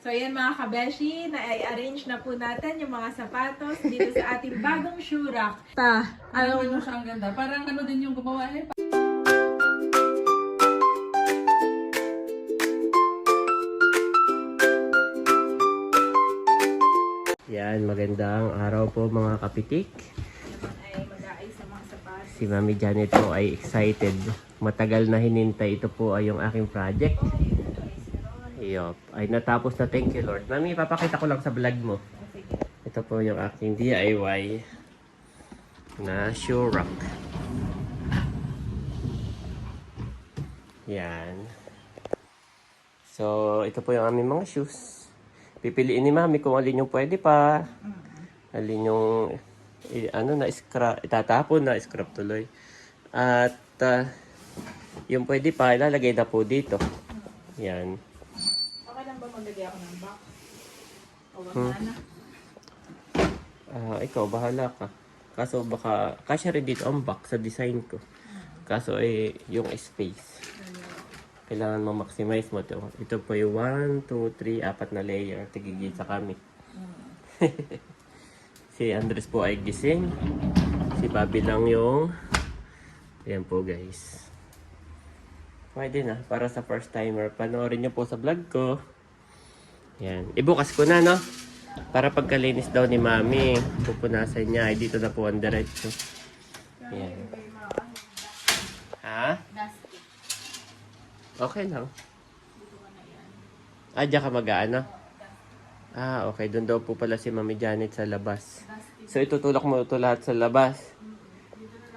So ayan mga kabeshi, na-arrange na po natin yung mga sapatos dito sa ating bagong shoe rack. Ta, Ano ano, mo siya ang ganda? Parang ano din yung gumawa eh. Yan, magandang araw po mga kapitik. ay mag-aayos sa mga sapatos. Si Mami Janet po ay excited. Matagal na hinintay. Ito po ay yung aking project. Yup. Ay natapos na. Thank you Lord. Mami, papakita ko lang sa vlog mo. Ito po yung aking DIY na shoe rack. Yan. So, ito po yung aming mga shoes. Pipiliin ni Mami kung alin yung pwede pa. Alin yung ano na scrap, itatapon na scrap tuloy. At ah, yung pwede pa ilalagay na po dito. Yan. Maglagay ako ng box? O wag Hmm. na? Ah, ikaw bahala ka. Kaso baka kasya rin dito ang box sa design ko. Kaso eh yung space. Kailangan mo maximize mo to. Ito po yung 1, 2, 3, apat na layer. Tigigit sa kami. si Andres po ay gising. Si Bobby lang yung... Ayan po guys. Pwede na. Para sa first timer. Panoorin niyo po sa vlog ko. Yan. Ibukas ko na, no? Para pagkalinis daw ni Mami, pupunasan niya. Ay, dito na po ang diretso. Yan. Ha? Okay lang. Ah, diyan ka mag-ano? Ah, okay. Doon daw po pala si Mami Janet sa labas. So, itutulak mo ito lahat sa labas.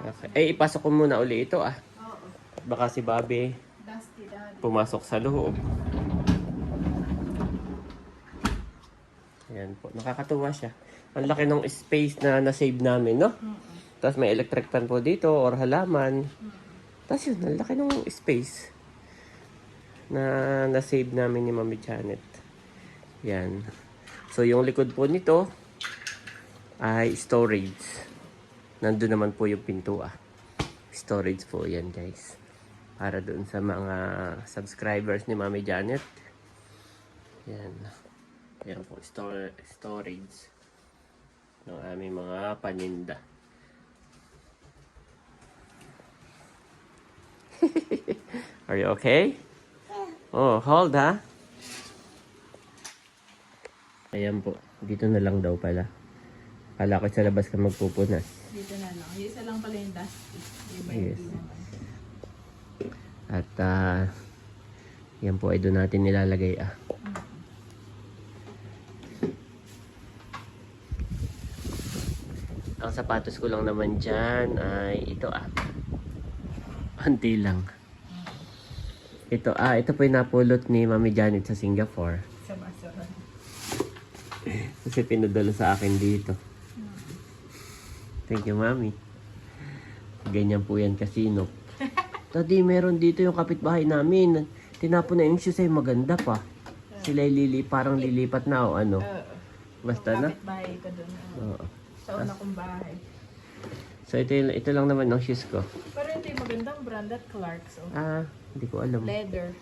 Okay. Eh, ipasok ko muna uli ito ah. Baka si Bobby pumasok sa loob. Ayan po. Nakakatuwa siya. Ang laki ng space na na-save namin, no? Tapos may electric fan po dito or halaman. Tapos yun, ang laki ng space na na-save namin ni Mami Janet. Yan. So, yung likod po nito ay storage. Nandun naman po yung pinto ah. Storage po yan guys. Para doon sa mga subscribers ni Mami Janet. Yan. Yan po, store, storage ng aming mga paninda. Are you okay? Oh, hold ha. Ayan po. Dito na lang daw pala. Kala ko sa labas ka magpupunas. Dito na lang. Yung isa lang pala yung dusty. Yung Yes. At ah, yan po ay doon natin nilalagay ah. Ang sapatos ko lang naman dyan ay ito ah. Anti lang. Ito ah, ito po yung napulot ni Mami Janet sa Singapore. Sa basura. Kasi pinadala sa akin dito. Thank you, Mami. Ganyan po yan kasino. Tadi, meron dito yung kapitbahay namin. Tinapon na yung shoes ay maganda pa. Sila lili, parang lilipat na o ano. Basta na. bahay ko doon. Oo. Sa una kong bahay. So, ito, ito lang naman ng shoes ko. Pero ito yung magandang brand at Clark's. Oh. Ah, hindi ko alam. Leather.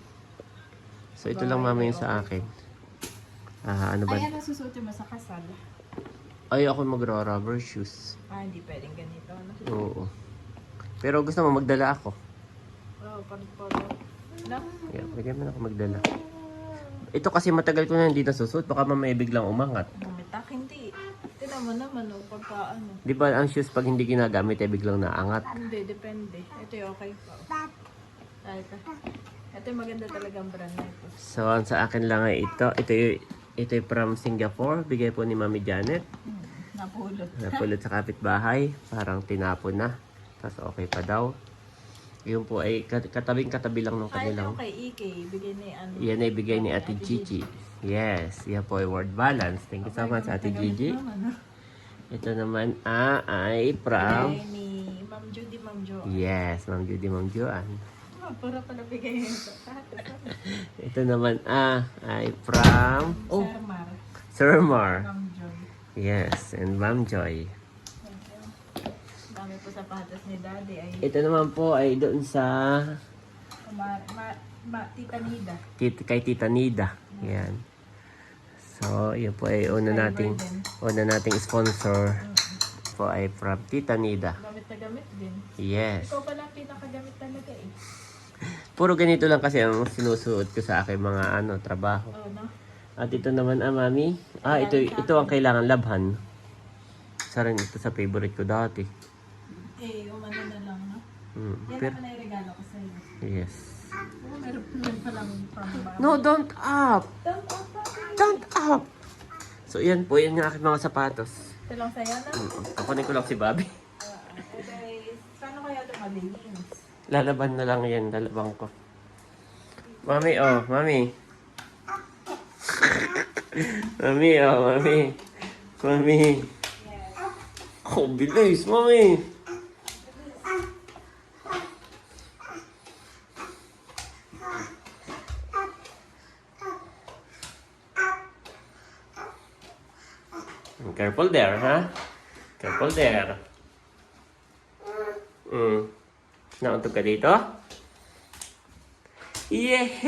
So, ito lang mama yung sa akin. Ah, ano ba? Ay, ano susuotin mo sa kasal? Ay, ako magro-rubber shoes. Ah, hindi pwedeng ganito. Ano? Oo. Pero gusto mo magdala ako. Oo, oh, pag photo. No? Yeah, bigyan mo na ako magdala. Ito kasi matagal ko na hindi nasusuot. Baka mamaya biglang umangat. Bumitak, hindi. Mo naman, oh, pagka ano. Di ba ang shoes pag hindi ginagamit ay biglang naangat? Hindi, depende. Ito yung okay pa. Ah, ito. Ito yung maganda talagang brand na ito. So, ang sa akin lang ay ito. Ito yung, ito yung from Singapore. Bigay po ni Mami Janet. Hmm, napulot. Napulot sa kapitbahay. Parang tinapon na. Tapos okay pa daw. Yun po ay kat- katabing-katabi lang ng Ay, kanilang. kay EK. Bigay ni ano. Yan ay bigay ni Ate Gigi. Yes, yan po ay word balance. Thank you so much, Ate Gigi. Ano? Ito naman ah, ay from... Bigay ni Ma'am Judy, Ma'am Jo. Yes, Ma'am Judy, Ma'am Joan. Oh, para pala bigay niya ito. Naman ah, ay from... Oh, Sir Mar. Sir Mar. Ma'am Joy. Yes, and Ma'am Joy. Thank you. Dami po sapatos ni Daddy ay Ito naman po ay doon sa ma, ma, ma, Tita Nida. tit- kay Tita Nida. Yan. So, yun po ay una nating, una nating sponsor po ay from Tita Nida. Gamit na gamit din. Yes. Ikaw pala ang pinakagamit talaga eh. Puro ganito lang kasi ang sinusuot ko sa aking mga ano, trabaho. Oo, no? At ito naman, ah, mami. Ah, ito, ito ang kailangan labhan. Isa rin ito sa favorite ko dati. Eh, umano na lang, no? Mm, Yan pero, ay regalo ko sa'yo. yes. Oo, meron meron palang from mama. No, don't up! Don't up! So, yan po. Yan yung aking mga sapatos. Ito lang sa'yo, no? Mm, Kukunin ko lang si Bobby. Paano kaya ito malilins? Lalaban na lang yan. Lalaban ko. Mami, oh. Mami. mami, oh. Mami. Mami. Oh, bilis. Mami. Careful there, ha? Careful there. Mm. Nauntog ka dito? Yay!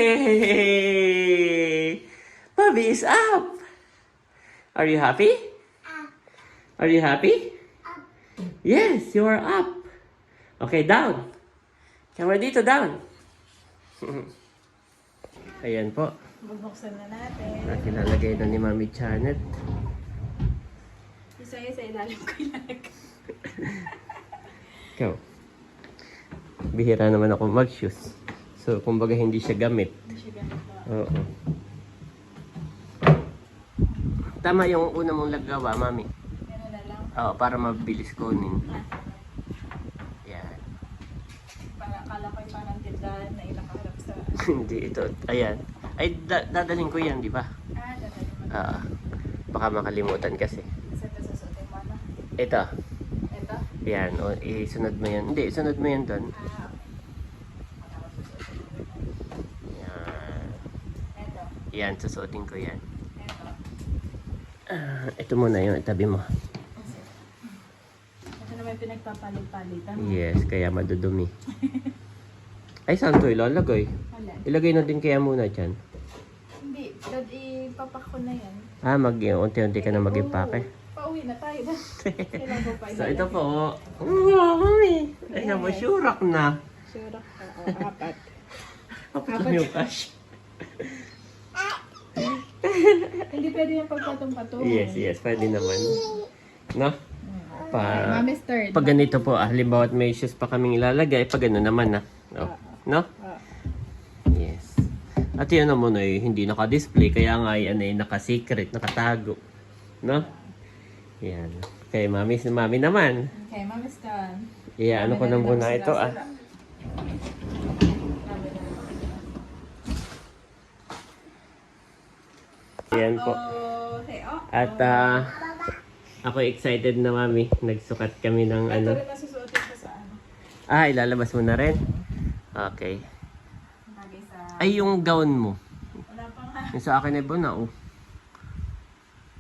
Bobby is up! Are you happy? Are you happy? Yes, you are up. Okay, down. Camera dito, down. Ayan po. Bubuksan na natin. Na Kinalagay na ni Mami Janet. Isa yun sa ilalim ko ilalagay. Ikaw. Bihira naman ako mag-shoes. So, kumbaga hindi siya gamit. Hindi siya gamit. Oo. Tama yung una mong lagawa, Mami. Ganun na lang. Oo, para mabilis kunin. Yan. Para akala ko yung parang tindahan na inakaharap sa... Hindi ito. Ayan. Ay, da- dadaling ko yan, di ba? Ah, dadali mo. Oo. baka makalimutan kasi. Isa ito sa suotin mo, ano? Ito. Ito? Yan. O, isunod mo yan. Hindi, isunod mo yan doon. Ah, Yan. ito. Yan, susuotin ko yan. Ito. Ah, ito muna yung itabi mo. Ito naman pinagpapalit-palitan. Yes, kaya madudumi. Ay, saan to ilalagay? Wala. Ilagay na din kaya muna dyan. Hindi. Dad, ipapak ko na yan. Ah, mag unti-unti ka na mag-impake. Oo, Pauwi na tayo. Kailan ko pa So, ito po. Oh, mami. Ay, naman, syurak na. Sure ka. Oo, apat. Apat lang yung cash. Hindi pwede yung pagpatong-patong. Yes, yes. Pwede naman. No? Pa, Mami third. pag ganito po, ah, halimbawa may shoes pa kaming ilalagay, pag gano'n naman na. Oh. No? Ah. Yes. At yun naman ay hindi naka-display, kaya nga ay ano, ay naka-secret, nakatago. No? Yan. Kay mami, si mami naman. Okay, Mami's done. Iya, ano ko nang muna ito ah. Yan po. Okay, oh. At ah, ako excited na mami. Nagsukat kami ng Ito ano. rin nasusuotin ko sa ano. Ah, ilalabas mo na rin? Okay. Bagay sa... Ay, yung gown mo. Wala pa nga. Yung sa akin ay na oh.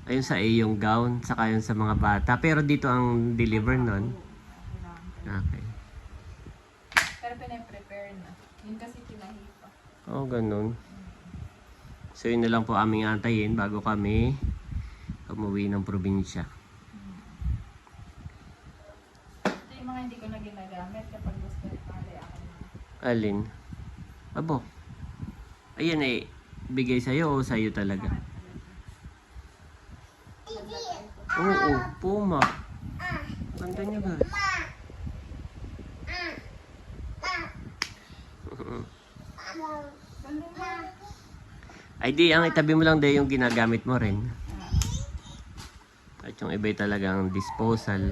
Ayun sa iyo yung gown, saka yun sa mga bata. Pero dito ang deliver nun. Okay. Pero pinaprepare na. Yun kasi pinahipa. Oh, ganun. So, yun na lang po aming antayin bago kami umuwi ng probinsya. Ito yung mga hindi ko na ginagamit kapag gusto nyo pala ako. Alin? Abo. Ayan eh, bigay sa'yo o sa'yo talaga? Oo, Puma. Ganda niya ba? Ay di, ang itabi mo lang dahil yung ginagamit mo rin. At yung iba'y talagang disposal.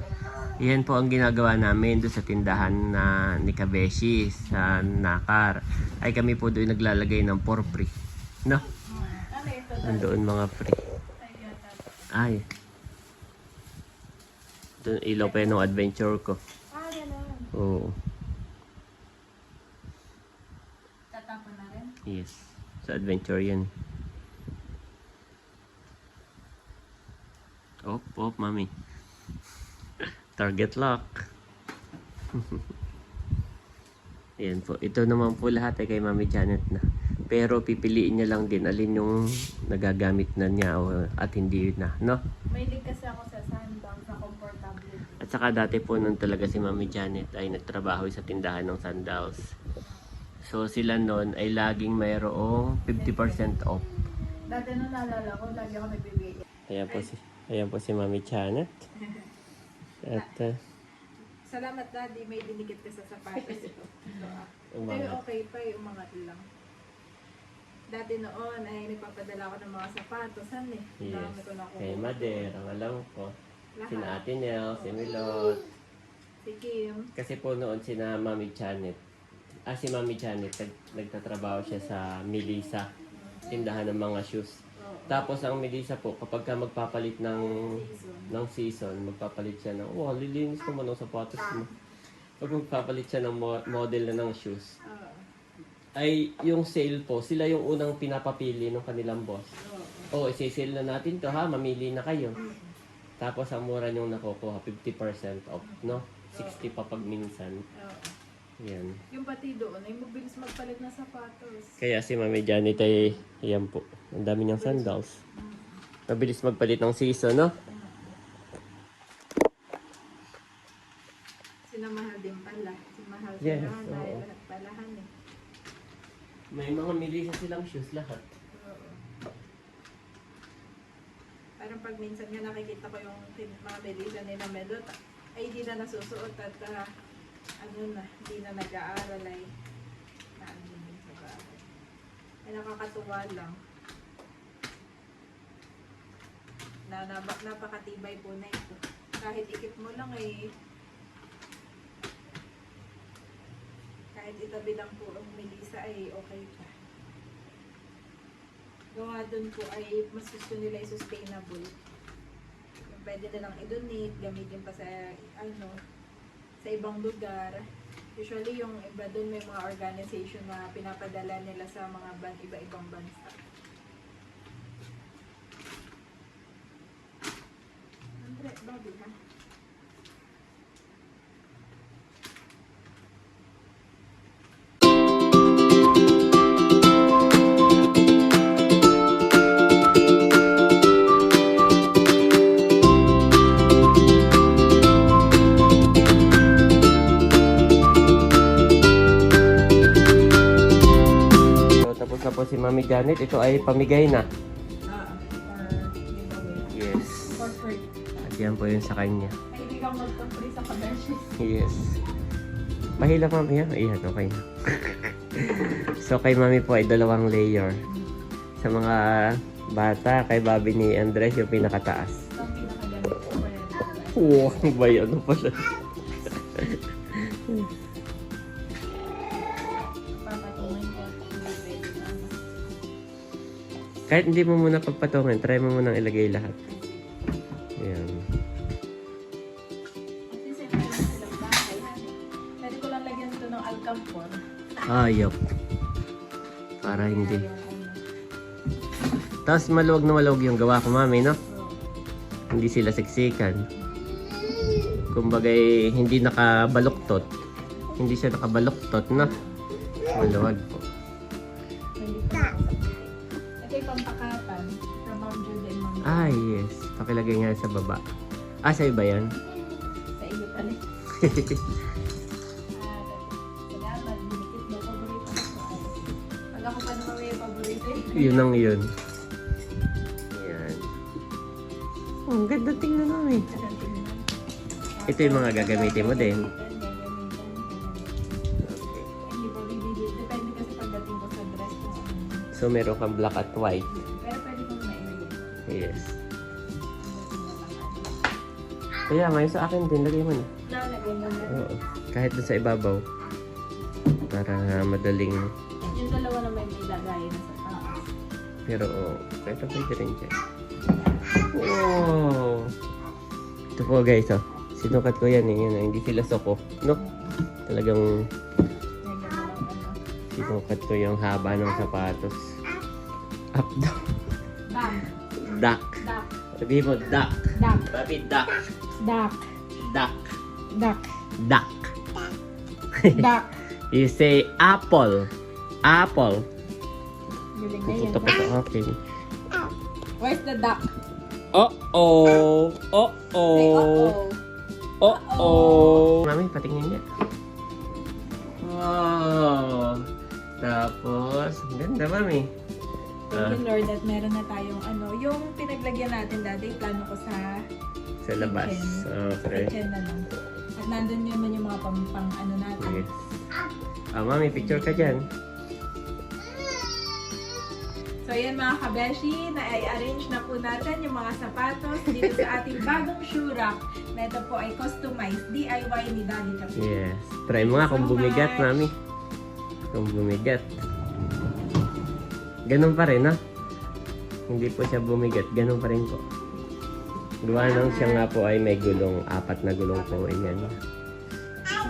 Yan po ang ginagawa namin doon sa tindahan na ni Kabeshi sa Nakar. Ay kami po doon naglalagay ng for free. No? Nandoon mga free. Ay. Doon ilaw pa yun ng adventure ko. Ah, gano'n. Oo. Tatapon na rin. Yes. Sa adventure yan. Op, op, mami. Target lock. Yan po. Ito naman po lahat ay kay Mami Janet na. Pero pipiliin niya lang din alin yung nagagamit na niya o, at hindi na, no? May link kasi ako sa sandals na comfortable. At saka dati po nun talaga si Mami Janet ay nagtrabaho sa tindahan ng sandals. So sila nun ay laging mayroong 50% off. Dati nung naalala ko, lagi ako nagbibigay. Ayan po si, ayan po si Mami Janet. At uh, Salamat daddy, may dinikit ka sa sapatos ito. Pero okay pa, eh, umangat lang. Dati noon ay nagpapadala ako ng mga sapatos, han eh. Yes. dami ko. Kay Mader, ang alam ko. Si Lahat. Ate Nel, si Milot. Si Kim. Kasi po noon sina Mami Janet. Ah, si Mami Janet, nag, nagtatrabaho siya sa Melissa. Tindahan ng mga shoes. Tapos ang Melissa po, kapag ka magpapalit ng ng season, magpapalit siya ng, wow, lilinis naman ang sapatos mo. Pag magpapalit siya ng mo- model na ng shoes, ay yung sale po, sila yung unang pinapapili ng kanilang boss. Oo. Oh, isi-sale na natin to ha, mamili na kayo. Tapos ang mura niyong nakukuha, 50% off, no? 60 pa pag minsan. Oo. Yan. Yung pati doon ay mabilis magpalit na sapatos. Kaya si Mami Janet ay, ayan po, ang dami niyang sandals. Mabilis magpalit ng season, no? Sinamahal din pala. Si Mahal si Yes, Nanay, oo. lahat palahan eh. May mga Melissa silang shoes lahat. Oo. Parang pag minsan nga nakikita ko yung mga Melissa nila Melot, ay hindi na nasusuot at ah, ano na, hindi na nag-aaral ay na ano din sa bahay. Ay nakakatuwa lang. Na, na napakatibay po na ito. Kahit ikip mo lang ay kahit itabi lang po ang Melissa ay okay pa. Gawa dun po ay mas gusto nila sustainable. Yung pwede nilang i-donate, gamitin pa sa ano, sa ibang lugar. Usually yung iba dun may mga organization na pinapadala nila sa mga ban iba-ibang bansa. Andre, babi ha? Janet. Ito ay pamigay na. Yes. At yan po yun sa kanya. Kang magpa-free sa kabeshi. Yes. Pahila mami ha? Ayan, okay na. so kay mami po ay dalawang layer. Sa mga bata, kay Bobby ni Andres yung pinakataas. Yan. Wow, ano ba yun? Ano pala? Kahit hindi mo muna pagpatungan, try mo munang ilagay lahat. Ayan. Pwede ko lang lagyan ito ng alcampor. Ayop. Para hindi. Tapos maluwag na maluwag yung gawa ko mami, no? Hindi sila siksikan. Kumbagay, hindi nakabaluktot. Hindi siya nakabaluktot, no? Maluwag po. Ah, yes. Pakilagay nga sa baba. Ah, sa iba yan? Sa iyo pala. Salamat. Dinikit mo. Paborito ko. Pag ako pa naman may paborito. eh. yun ang yun. Ayan. Oh, ang ganda tingnan namin. Tingnan. Ito yung mga gagamitin mo din. So, meron kang black at white. Pero pwede kong. Yes. Kaya ngayon sa akin din, lagay mo na. Lalagay mo na. Oo. Kahit sa ibabaw. Para madaling... Yung dalawa na may nilagay na sa taas. Pero, oh, ito pwede rin dyan. Wow! Ito po guys, oh. Sinukat ko yan eh. Yan, ah, hindi sila soko. No? Talagang sinukat ko yung haba ng sapatos. Up, down. Duck. Duck. Sabihin mo, duck. Duck. Papi, duck. Duck. Duck. Duck. Duck. Duck. You say apple. Apple. Pa sa akin. Where's the duck? Uh-oh! Uh-oh! uh-oh. Mami, patingin niya. Wow! Tapos, ganda, mami. Ah, Thank you Lord that meron na tayong ano, yung pinaglagyan natin dati, plano ko sa sa labas. Okay. kitchen na lang. At nandun naman yung mga pang, pang ano natin. Yes. Ah, mami, picture ka dyan. So ayan mga kabeshi, na-arrange na po natin yung mga sapatos dito sa ating bagong shoe rack. Na ito po ay customized DIY ni Daddy Chapi. Yes. Try mo nga kung So bumigat, much. mami. Kung bumigat. Ganun pa rin, ha? Hindi po siya bumigat. Ganun pa rin po. Gawa nang siya nga po ay may gulong. Apat na gulong po. Ayan.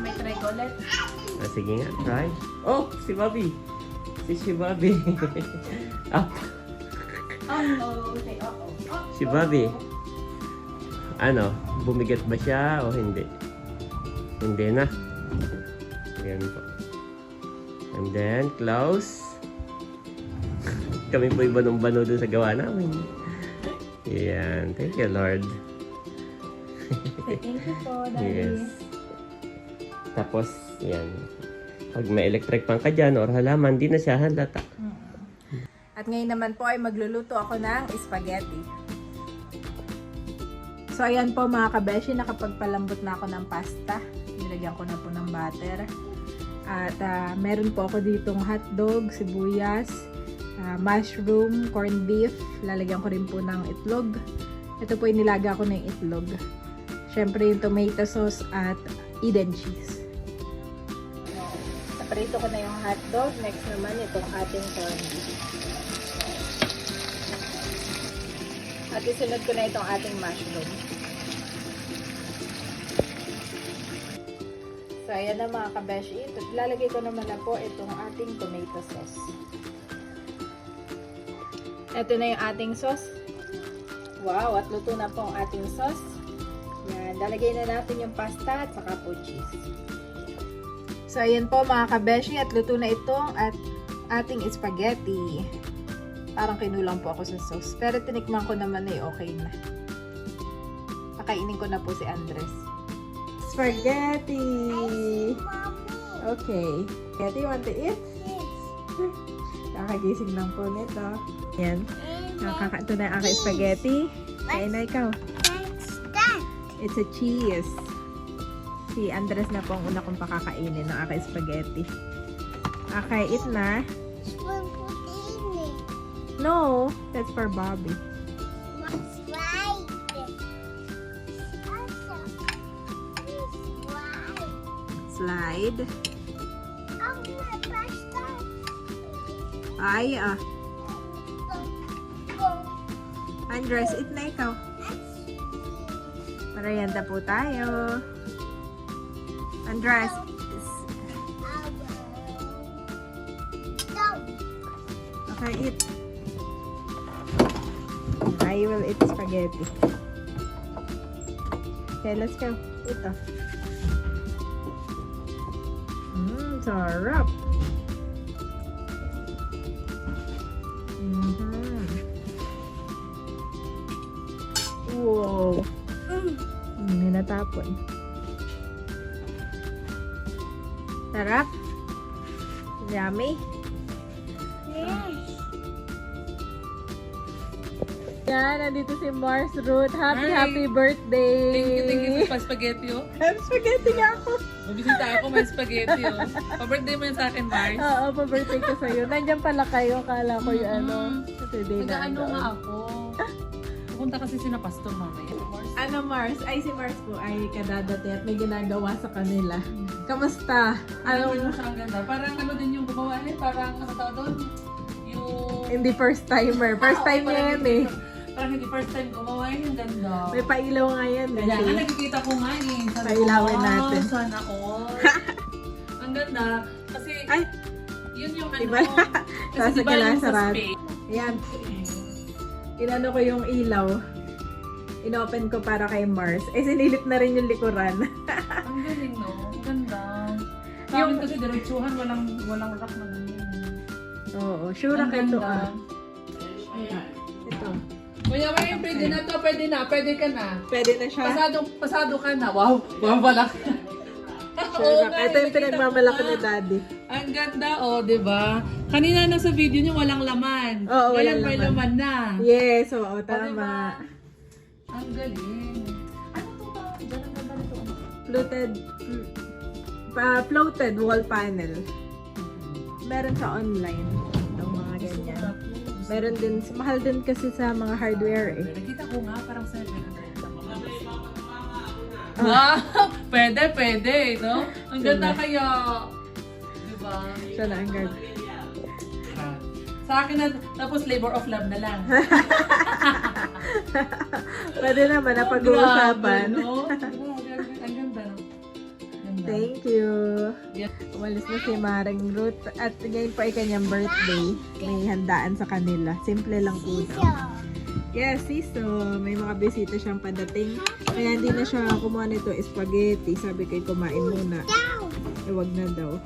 May try ko ulit. Ah, sige nga, try. Oh, si Bobby. Si si Bobby. Up. Uh-oh. Say uh-oh. Uh-oh. Si Bobby. Ano, bumigat ba siya o hindi? Hindi na. Ayan po. And then, close. Kami po ibanong-bano dun sa gawa namin. Ayan. Thank you, Lord. Thank you po, Daddy. Yes. Tapos, yan. Pag may electric pan ka dyan or halaman, di na siya halata. At ngayon naman po ay magluluto ako ng spaghetti. So ayan po mga kabeshi, nakapagpalambot na ako ng pasta. Nilagyan ko na po ng butter. At ah, meron po ako ditong hotdog, sibuyas, ah, mushroom, corned beef. Lalagyan ko rin po ng itlog. Ito po yung nilaga ko ng itlog. Siyempre yung tomato sauce at Eden cheese. Naprito ko na yung hotdog. Next naman itong ating corned beef. At isunod ko na itong ating mushroom. So, ayan na mga kabeshi. Lalagay ko naman na po itong ating tomato sauce. Ito na yung ating sauce. Wow, at luto na po ang ating sauce. Yan, lalagay na natin yung pasta at saka po cheese. So, ayan po mga kabeshi at luto na ito at ating spaghetti. Parang kinulang po ako sa sauce. Pero tinikman ko naman ay okay na. Pakainin ko na po si Andres. Spaghetti! Okay. Spaghetti, you want to eat? Kakagising lang po nito. Yan. Nakakato na ang aking spaghetti. Kain na ikaw. It's a cheese. Si Andres na po ang una kong pakakainin ng aking spaghetti. Okay, eat na. No, that's for Bobby. Slide. Ay, ah. Andres, eat na ikaw. Marianda po tayo. Andres, is- okay, eat. I will eat spaghetti. Okay, let's go. Ito. Mmm, sarap. Mhm. Wow. Mm, may natapon. Sarap. Yummy. Yan, nandito si Mars Ruth. Happy, Hi. happy birthday! Thank you, thank you sa spaghetti, oh. Happy spaghetti nga ako. Mabisita ako, may spaghetti, oh. Pa-birthday mo yan sa akin, Mars. Oo, pa-birthday ko sa'yo. Nandiyan pala kayo. Kala ko yung ano. Today na Nag-ano nga ako. Pupunta kasi sina Pastor mamaya. Ano Mars? Ay si Mars po ay kadadati at may ginagawa sa kanila. Kamusta? Ano Anong mo siya ang ganda? Parang ano din yung gumawa niya, parang ano tawag doon? Yung... hindi first timer. First Ah, time parang yan eh. Parang hindi first time gumawa yun, ang ganda. May pailaw nga yan. eh. Kaya nga nakikita ko nga eh. Sabi ko, Pailawin wow, natin." Sana all. ang ganda. Kasi, Ay! yun yung ano. Diba? Kasi Nasa diba yung sa kalasaran. Spain. Ayan. Inano ko yung ilaw. Inopen ko para kay Mars. Eh, sinilip na rin yung likuran. Ang galing, no? Ang ganda. Sa Yung- kasi diretsuhan, walang, walang rock na ganyan. Oo, sure ka ito ganda. ah. Ito. Kuya May, pwede na to, pwede na, pwede ka na. Pwede na siya. Pasado, pasado ka na. Wow, wow pala. Sure ka. Ito yung nga. ni daddy. Ang ganda, oh, di ba? Kanina na sa video niyo walang laman. Oo, Ngayon walang may laman. laman na. Yes, oo, Oh, tama. diba? Ang galing. Ano to ba? Na ba nito? Floated, pa floated wall panel. Meron sa online. Itong mga ganyan. Meron din, mahal din kasi sa mga hardware eh. Nakita ko nga, parang 700 lang mga Wow! pwede, pwede, no? Ang ganda kaya. Diba? Siya na ang guard. Sa akin na, tapos labor of love na lang. Pwede naman na pag-uusapan. Grabe, no? Grabe, ang ganda, no? Ganda. Thank you. Yeah. Umalis na si Maring Ruth at ngayon po ay kanyang birthday. May handaan sa kanila. Simple lang po daw. Yes, siso. May mga bisita siyang padating. Kaya hindi na siya kumuha nito spaghetti. Sabi ko kumain muna. Eh, wag na daw.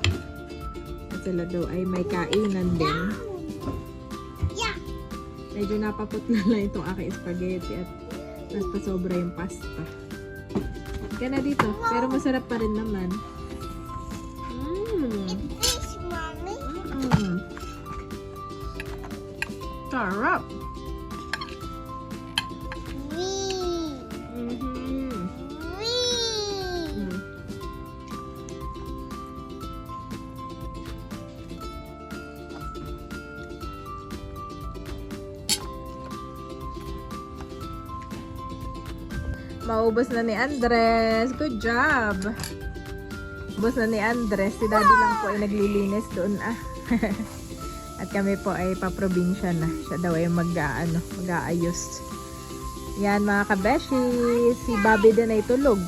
Sila daw ay may kainan din. Medyo napaputla lang itong aking spaghetti at mas pasobra yung pasta. Ka na dito. Pero masarap pa rin naman. Mmm. Mm. Sarap. Maubos na ni Andres. Good job. Ubos na ni Andres. Si daddy lang po ay naglilinis doon ah. At kami po ay paprobinsya na. Siya daw ay mag, ano, mag-aayos. Yan mga kabeshi. Si Bobby din ay tulog.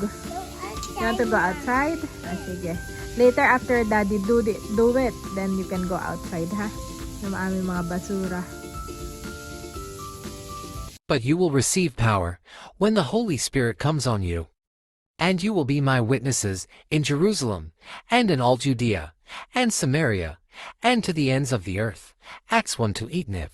You want to go outside? Ah, sige. Later after daddy do, do it, then you can go outside ha. Yung aming mga basura. But you will receive power when the Holy Spirit comes on you. And you will be my witnesses in Jerusalem, and in all Judea, and Samaria, and to the ends of the earth. Acts 1 to 8 Niv.